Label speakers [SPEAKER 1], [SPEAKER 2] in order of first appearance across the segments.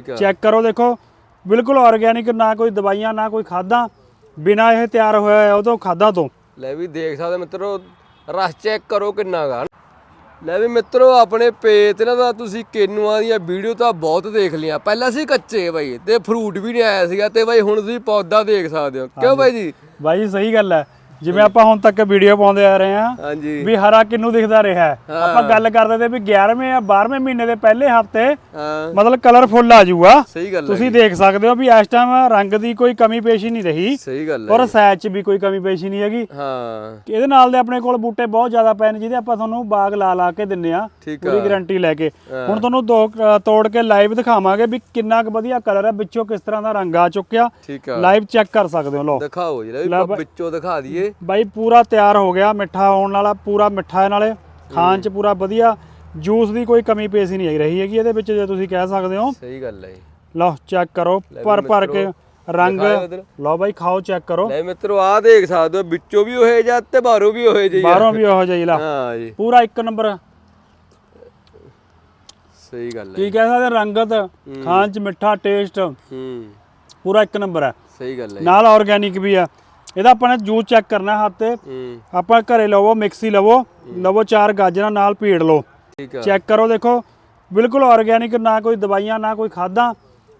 [SPEAKER 1] Check ਕਰੋ ਦੇਖੋ ਬਿਲਕੁਲ ਆਰਗੇਨਿਕ ਨਾ ਕੋਈ ਦਵਾਈਆਂ ਨਾ ਕੋਈ ਖਾਦਾਂ। ਬਿਨਾ ਇਹ ਤਿਆਰ ਹੋਇਆ ਹੈ ਉਹ ਤੋਂ ਖਾਦਾਂ ਤੋਂ।
[SPEAKER 2] ਲੈ ਵੀ ਦੇਖ ਸਕਦੇ ਮਿੱਤਰੋ ਰਸ ਚੈੱਕ ਕਰੋ ਕਿੰਨਾ ਗਾ। ਲੈ ਵੀ ਮਿੱਤਰੋ ਆਪਣੇ ਪੇਜ ਤੇ ਨਾ ਤਾਂ ਤੁਸੀਂ ਕੇਨੂਆਂ ਦੀਆਂ ਵੀਡੀਓ ਤਾਂ ਬਹੁਤ ਦੇਖ ਲਈਆਂ। ਪਹਿਲਾਂ ਸੀ ਕੱਚੇ ਬਾਈ ਤੇ ਫਰੂਟ ਵੀ ਨਹੀਂ ਆਇਆ ਸੀਗਾ ਤੇ ਬਾਈ ਹੁਣ ਤੁਸੀਂ ਪੌਦਾ ਦੇਖ ਸਕਦੇ ਹੋ। ਕਿਉਂ ਬਾਈ ਜੀ?
[SPEAKER 1] ਬਾਈ ਸਹੀ ਗੱਲ ਹੈ। ਜਿਵੇਂ ਆਪਾਂ ਹੁਣ ਤੱਕ ਵੀਡੀਓ ਪਾਉਂਦੇ ਆ ਰਹੇ
[SPEAKER 2] ਹਾਂਜੀ।
[SPEAKER 1] ਵੀ ਹਰਾ ਕਿੰਨੂ ਦਿਖਦਾ ਰਿਹਾ ਹੈ। ਆਪਾਂ ਗੱਲ ਕਰਦੇ ਤੇ ਵੀ 11ਵੇਂ ਜਾਂ 12ਵੇਂ ਮਹੀਨੇ ਦੇ ਪਹਿਲੇ ਹਫ਼ਤੇ
[SPEAKER 2] ਹਾਂ।
[SPEAKER 1] ਮਤਲਬ ਕਲਰਫੁੱਲ ਆ ਜਾਊਗਾ।
[SPEAKER 2] ਸਹੀ ਗੱਲ ਹੈ
[SPEAKER 1] ਤੁਸੀਂ ਦੇਖ ਸਕਦੇ ਹੋ ਵੀ ਇਸ ਟਾਈਮ ਰੰਗ ਦੀ ਕੋਈ ਕਮੀ ਪੇਸ਼ੀ ਨਹੀਂ ਰਹੀ
[SPEAKER 2] ਸਹੀ ਗੱਲ ਹੈ
[SPEAKER 1] ਔਰ ਸਾਈਜ਼ 'ਚ ਵੀ ਕੋਈ ਕਮੀ ਪੇਸ਼ੀ ਨਹੀਂ ਹੈਗੀ।
[SPEAKER 2] ਹਾਂ।
[SPEAKER 1] ਇਹਦੇ ਨਾਲ ਦੇ ਆਪਣੇ ਕੋਲ ਬੂਟੇ ਬਹੁਤ ਜ਼ਿਆਦਾ ਪਏ ਨੇ ਜਿਹਦੇ ਆਪਾਂ ਤੁਹਾਨੂੰ ਬਾਗ ਲਾ ਲਾ ਕੇ ਦਿੰਨੇ ਆ
[SPEAKER 2] ਠੀਕ ਆ।
[SPEAKER 1] ਪੂਰੀ ਗਾਰੰਟੀ ਲੈ ਕੇ। ਹੁਣ ਤੁਹਾਨੂੰ ਦੋ ਅ, ਤੋੜ ਕੇ ਲਾਈਵ ਦਿਖਾਵਾਂਗੇ ਵੀ ਕਿੰਨਾ ਕੁ ਵਧੀਆ ਕਲਰ ਹੈ ਵਿੱਚੋਂ ਕਿਸ ਤਰ੍ਹਾਂ ਦਾ ਰੰਗ ਆ ਚੁੱਕਿਆ।
[SPEAKER 2] ਠੀਕ ਆ।
[SPEAKER 1] ਲਾਈਵ ਚੈੱਕ ਕਰ ਸਕਦੇ ਹੋ ਲੋ
[SPEAKER 2] ਦਿਖਾਓ ਜੀ ਲੈ ਵੀ ਵਿੱਚੋਂ ਦਿਖਾ ਦਈਏ।
[SPEAKER 1] ਬਾਈ ਪੂਰਾ ਤਿਆਰ ਹੋ ਗਿਆ ਮਿੱਠਾ ਹੋਣ ਵਾਲਾ ਪੂਰਾ ਮਿੱਠਾ ਹੈ ਨਾਲੇ ਖਾਣ 'ਚ ਪੂਰਾ ਵਧੀਆ ਜੂਸ ਦੀ ਕੋਈ ਕਮੀ ਪੇਸ਼ੀ ਨਹੀਂ ਆਈ ਰਹੀ ਹੈਗੀ ਇਹਦੇ ਵਿੱਚ ਜੇ ਤੁਸੀਂ ਕਹਿ ਸਕਦੇ ਹੋ।
[SPEAKER 2] ਸਹੀ ਗੱਲ ਹੈ।
[SPEAKER 1] ਲਓ ਚੈੱਕ ਕਰੋ ਭਰ ਭਰ ਕੇ ਰੰਗ। ਲਓ ਬਾਈ ਖਾਓ ਚੈੱਕ ਕਰੋ।
[SPEAKER 2] ਲੈ ਮਿੱਤਰੋ ਆਹ ਦੇਖ ਸਕਦੇ ਹੋ ਵਿੱਚੋਂ ਵੀ ਹੋਏ ਜਾਂ ਤੇ ਬਾਹਰੋਂ ਵੀ ਹੋਏ ਜੀ
[SPEAKER 1] ਬਾਹਰੋਂ ਵੀ ਉਹੋ ਜਿਹੀ ਲਾ।
[SPEAKER 2] ਹਾਂ ਜੀ।
[SPEAKER 1] ਪੂਰਾ ਇੱਕ ਨੰਬਰ।
[SPEAKER 2] ਸਹੀ ਗੱਲ ਹੈ
[SPEAKER 1] ਕੀ ਕਹਿ ਸਕਦੇ ਰੰਗਤ ਖਾਣ 'ਚ ਮਿੱਠਾ ਟੇਸਟ
[SPEAKER 2] ਹੂੰ।
[SPEAKER 1] ਪੂਰਾ ਇੱਕ ਨੰਬਰ ਹੈ।
[SPEAKER 2] ਸਹੀ ਗੱਲ ਹੈ।
[SPEAKER 1] ਨਾਲ ਆਰਗੇਨਿਕ ਵੀ ਆ। ਇਹਦਾ ਆਪਾਂ ਨੇ ਜੂਸ ਚੈੱਕ ਕਰਨਾ ਹੱਥ ਤੇ। ਆਪਾਂ ਘਰੇ ਲਵੋ ਮਿਕਸੀ ਲਵੋ ਲਵੋ ਚਾਰ ਗਾਜਰਾਂ ਨਾਲ ਪੀੜ ਲਓ। ਚੈੱਕ ਕਰੋ ਦੇਖੋ ਬਿਲਕੁਲ ਆਰਗੇਨਿਕ ਨਾ ਕੋਈ ਦਵਾਈਆਂ ਨਾ ਕੋਈ ਖਾਦਾਂ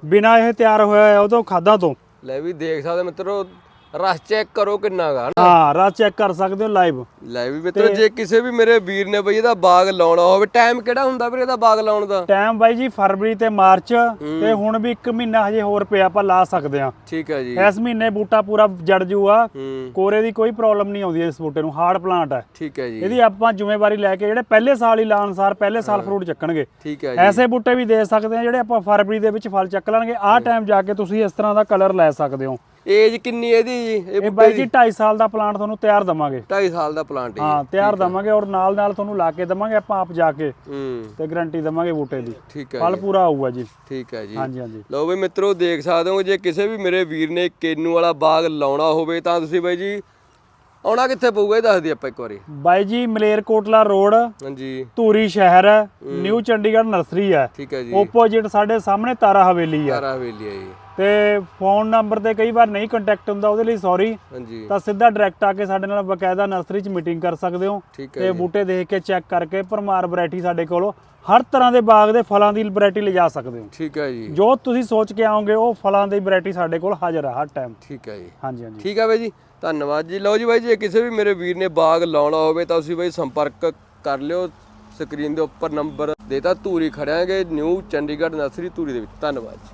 [SPEAKER 1] ਬਿਨਾ ਇਹ ਤਿਆਰ ਹੋਇਆ ਹੈ ਉਹ ਤੋਂ ਖਾਦਾਂ ਤੋਂ।
[SPEAKER 2] ਲੈ ਵੀ ਦੇਖ ਸਕਦੇ ਮਿੱਤਰੋ ਰਸ ਚੈੱਕ ਕਰੋ ਕਿੰਨਾ ਗਾ
[SPEAKER 1] ਹਾਂ ਰਸ ਚੈੱਕ ਕਰ ਸਕਦੇ ਹੋ ਲਾਈਵ
[SPEAKER 2] ਲੈ ਵੀ ਮਿੱਤਰੋ ਜੇ ਕਿਸੇ ਵੀ ਮੇਰੇ ਵੀਰ ਨੇ ਬਈ ਇਹਦਾ ਬਾਗ ਲਾਉਣਾ ਹੋਵੇ ਟਾਈਮ ਕਿਹੜਾ ਹੁੰਦਾ ਵੀਰੇ ਇਹਦਾ ਬਾਗ ਲਾਉਣ ਦਾ?
[SPEAKER 1] ਟਾਈਮ ਬਾਈ ਜੀ ਫਰਵਰੀ ਤੇ ਮਾਰਚ ਤੇ ਹੁਣ ਵੀ 1 ਮਹੀਨਾ ਹਜੇ ਹੋਰ ਪਿਆ ਆਪਾਂ ਲਾ ਸਕਦੇ ਹਾਂ।
[SPEAKER 2] ਠੀਕ ਆ ਜੀ।
[SPEAKER 1] ਇਸ ਮਹੀਨੇ ਬੂਟਾ ਪੂਰਾ ਜੜ ਜੂਗਾ।
[SPEAKER 2] ਹੂੰ।
[SPEAKER 1] ਕੋਰੇ ਦੀ ਕੋਈ ਪ੍ਰੋਬਲਮ ਨਹੀਂ ਆਉਂਦੀ ਇਸ ਬੂਟੇ ਨੂੰ ਹਾਰਡ ਪਲਾਂਟ ਹੈ
[SPEAKER 2] ਠੀਕ ਹੈ ਜੀ।
[SPEAKER 1] ਇਹਦੀ ਆਪਾਂ ਜ਼ਿੰਮੇਵਾਰੀ ਲੈ ਕੇ ਜਿਹੜੇ ਪਹਿਲੇ ਸਾਲ ਹੀ ਲਾਉਣ ਸਾਰ ਪਹਿਲੇ ਸਾਲ ਫਰੂਟ ਚੱਕਣਗੇ।
[SPEAKER 2] ਠੀਕ ਹੈ ਜੀ।
[SPEAKER 1] ਐਸੇ ਬੂਟੇ ਵੀ ਦੇ ਸਕਦੇ ਆ ਜਿਹੜੇ ਆਪਾਂ ਫਰਵਰੀ ਦੇ ਵਿੱਚ ਫਲ ਚੱਕ ਲਾਂਗੇ ਆਹ ਟਾਈਮ ਜਾ ਕੇ ਤੁਸੀਂ ਇਸ ਤਰ੍ਹਾਂ ਦਾ ਕਲਰ ਲੈ ਸਕਦੇ ਹੋ।
[SPEAKER 2] ਏਜ ਕਿੰਨੀ ਹੈ ਇਹਦੀ? ਜੀ
[SPEAKER 1] ਇਹ ਬਾਈ ਜੀ 2.5 ਸਾਲ ਦਾ ਪਲਾਂਟ ਤੁਹਾਨੂੰ ਤਿਆਰ ਦਵਾਂਗੇ।
[SPEAKER 2] 2.5 ਸਾਲ ਦਾ ਪਲਾਂਟ ਹੈ
[SPEAKER 1] ਹਾਂ ਤਿਆਰ ਦਵਾਂਗੇ ਔਰ ਨਾਲ ਨਾਲ ਤੁਹਾਨੂੰ ਲਾ ਕੇ ਦਵਾਂਗੇ ਆਪਾਂ ਆਪ ਜਾ ਕੇ।
[SPEAKER 2] ਹੂੰ।
[SPEAKER 1] ਤੇ ਗਾਰੰਟੀ ਦਵਾਂਗੇ ਬੂਟੇ ਦੀ।
[SPEAKER 2] ਠੀਕ ਹੈ
[SPEAKER 1] ਫਲ ਪੂਰਾ ਆਊਗਾ ਜੀ।
[SPEAKER 2] ਠੀਕ ਹੈ ਜੀ।
[SPEAKER 1] ਹਾਂਜੀ ਹਾਂਜੀ।
[SPEAKER 2] ਲਓ ਬਈ ਮਿੱਤਰੋ ਦੇਖ ਸਕਦੇ ਹੋ ਜੇ ਕਿਸੇ ਵੀ ਮੇਰੇ ਵੀਰ ਨੇ ਕੇਨੂ ਵਾਲਾ ਬਾਗ ਲਾਉਣਾ ਹੋਵੇ ਤਾਂ ਤੁਸੀਂ ਬਾਈ ਜੀ ਆਉਣਾ ਕਿੱਥੇ ਪਊਗਾ ਇਹ ਦੱਸ ਦਿਓ ਆਪਾਂ ਇੱਕ ਵਾਰੀ।
[SPEAKER 1] ਬਾਈ ਜੀ ਮਲੇਰਕੋਟਲਾ ਰੋਡ
[SPEAKER 2] ਹਾਂਜੀ।
[SPEAKER 1] ਧੂਰੀ ਸ਼ਹਿਰ ਹੈ ਨਿਊ ਚੰਡੀਗੜ੍ਹ ਨਰਸਰੀ ਹੈ।
[SPEAKER 2] ਠੀਕ ਹੈ ਜੀ।
[SPEAKER 1] ਓਪੋਜਿਟ ਸਾਡੇ ਸਾਹਮਣੇ ਤਾਰਾ ਹਵੇਲੀ ਹੈ।
[SPEAKER 2] ਤਾਰਾ ਹਵੇਲੀ ਹੈ ਜੀ।
[SPEAKER 1] ਤੇ ਫੋਨ ਨੰਬਰ ਤੇ ਕਈ ਵਾਰ ਨਹੀਂ ਕੰਟੈਕਟ ਹੁੰਦਾ ਉਹਦੇ ਲਈ ਸੌਰੀ
[SPEAKER 2] ਹਾਂਜੀ।
[SPEAKER 1] ਤਾਂ ਸਿੱਧਾ ਡਾਇਰੈਕਟ ਆ ਕੇ ਸਾਡੇ ਨਾਲ ਬਕਾਇਦਾ ਨਰਸਰੀ 'ਚ ਮੀਟਿੰਗ ਕਰ ਸਕਦੇ ਹੋ।
[SPEAKER 2] ਠੀਕ ਹੈ
[SPEAKER 1] ਤੇ ਬੂਟੇ ਦੇਖ ਕੇ ਚੈੱਕ ਕਰਕੇ ਪਰਮਾਰ ਵੈਰਾਈਟੀ ਸਾਡੇ ਕੋਲ ਹਰ ਤਰ੍ਹਾਂ ਦੇ ਬਾਗ ਦੇ ਫਲਾਂ ਦੀ ਵੈਰਾਈਟੀ ਲਿਜਾ ਸਕਦੇ ਹੋ।
[SPEAKER 2] ਠੀਕ ਹੈ ਜੀ।
[SPEAKER 1] ਜੋ ਤੁਸੀਂ ਸੋਚ ਕੇ ਆਓਗੇ ਉਹ ਫਲਾਂ ਦੀ ਵੈਰਾਈਟੀ ਸਾਡੇ ਕੋਲ ਹਾਜ਼ਰ ਹੈ ਹਰ ਟਾਈਮ
[SPEAKER 2] ਠੀਕ ਹੈ ਜੀ।
[SPEAKER 1] ਹਾਂਜੀ ਹਾਂਜੀ।
[SPEAKER 2] ਠੀਕ ਹੈ ਬਾਈ ਜੀ। ਧੰਨਵਾਦ ਜੀ। ਲਓ ਜੀ ਬਾਈ ਜੇ ਕਿਸੇ ਵੀ ਮੇਰੇ ਵੀਰ ਨੇ ਬਾਗ ਲਾਉਣਾ ਹੋਵੇ ਤਾਂ ਤੁਸੀਂ ਬਾਈ ਸੰਪਰਕ ਕਰ ਲਿਓ ਸਕਰੀਨ ਦੇ ਉੱਪਰ ਨੰਬਰ ਦੇਤਾ। ਧੂਰੀ ਖੜਿਆਂਗੇ ਨਿਊ ਚੰਡੀਗੜ੍ਹ ਨਰਸਰੀ ਧੂਰੀ ਦੇ ਵਿੱਚ। ਧੰਨਵਾਦ ਜੀ।